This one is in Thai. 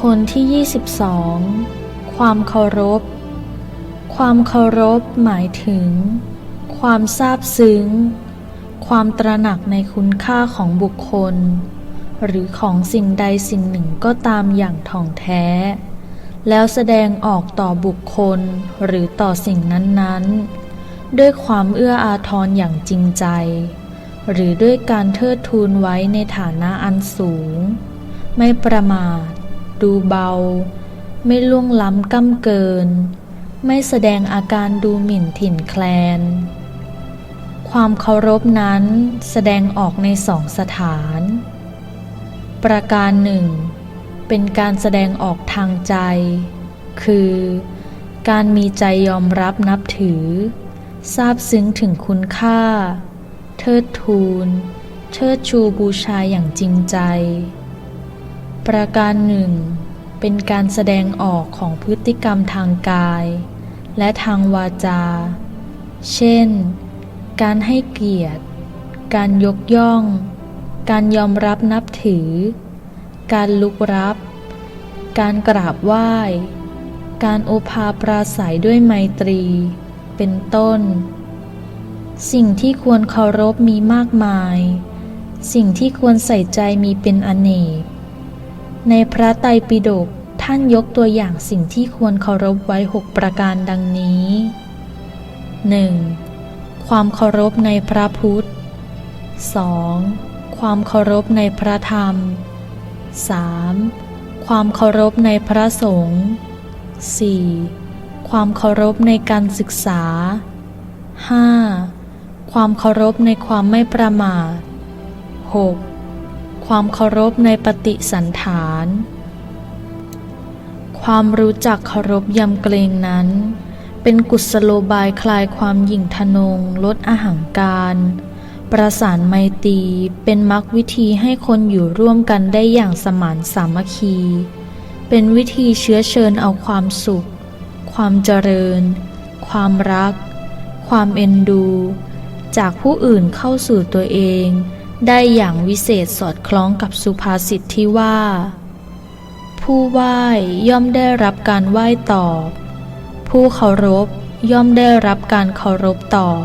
คลที่ 22 ความเคารพ ความเคารพหมายถึง ความซาบซึ้ง ความตระหนักในคุณค่าของบุคคล หรือของสิ่งใดสิ่งหนึ่งก็ตามอย่างถ่องแท้ แล้วแสดงออกต่อบุคคลหรือต่อสิ่งนั้นๆ ด้วยความเอื้ออาทรอย่างจริงใจ หรือด้วยการเทิดทูนไว้ในฐานะอันสูง ไม่ประมาท ดูเบา ไม่ล่วงล้ำก้ำเกิน ไม่แสดงอาการดูหมิ่นถิ่นแคลน ความเคารพนั้นแสดงออกในสองสถาน ประการหนึ่ง เป็นการแสดงออกทางใจ คือ การมีใจยอมรับนับถือ ทราบซึ้งถึงคุณค่า เทิดทูน เชิดชูบูชาอย่างจริงใจ ประการหนึ่ง เป็นการแสดงออกของพฤติกรรมทางกาย และทางวาจา เช่น การให้เกียรติ การยกย่อง การยอมรับนับถือ การลุกรับ การกราบไหว้ การโอภาปราศัยด้วยไมตรี เป็นต้น สิ่งที่ควรเคารพมีมากมาย สิ่งที่ควรใส่ใจมีเป็นอเนก ในพระไตรปิฎกท่านยกตัวอย่างสิ่งที่ควรเคารพไว้หกประการดังนี้ 1. ความเคารพในพระพุทธ 2. ความเคารพในพระธรรม 3. ความเคารพในพระสงฆ์ 4. ความเคารพในการศึกษา 5. ความเคารพในความไม่ประมาท 6. ความเคารพในปฏิสันฐาน ความรู้จักเคารพยำเกรงนั้น เป็นกุศโลบายคลายความหยิ่งทะนง ลดอาหังการ ประสานไมตรีเป็นมรรควิธีให้คนอยู่ร่วมกันได้อย่างสมานสามัคคี เป็นวิธีเชื้อเชิญเอาความสุข ความเจริญ ความรัก ความเอ็นดู จากผู้อื่นเข้าสู่ตัวเอง ได้อย่างวิเศษสอดคล้องกับสุภาษิตที่ว่า ผู้ไหว้ย่อมได้รับการไหว้ตอบ ผู้เคารพย่อมได้รับการเคารพตอบ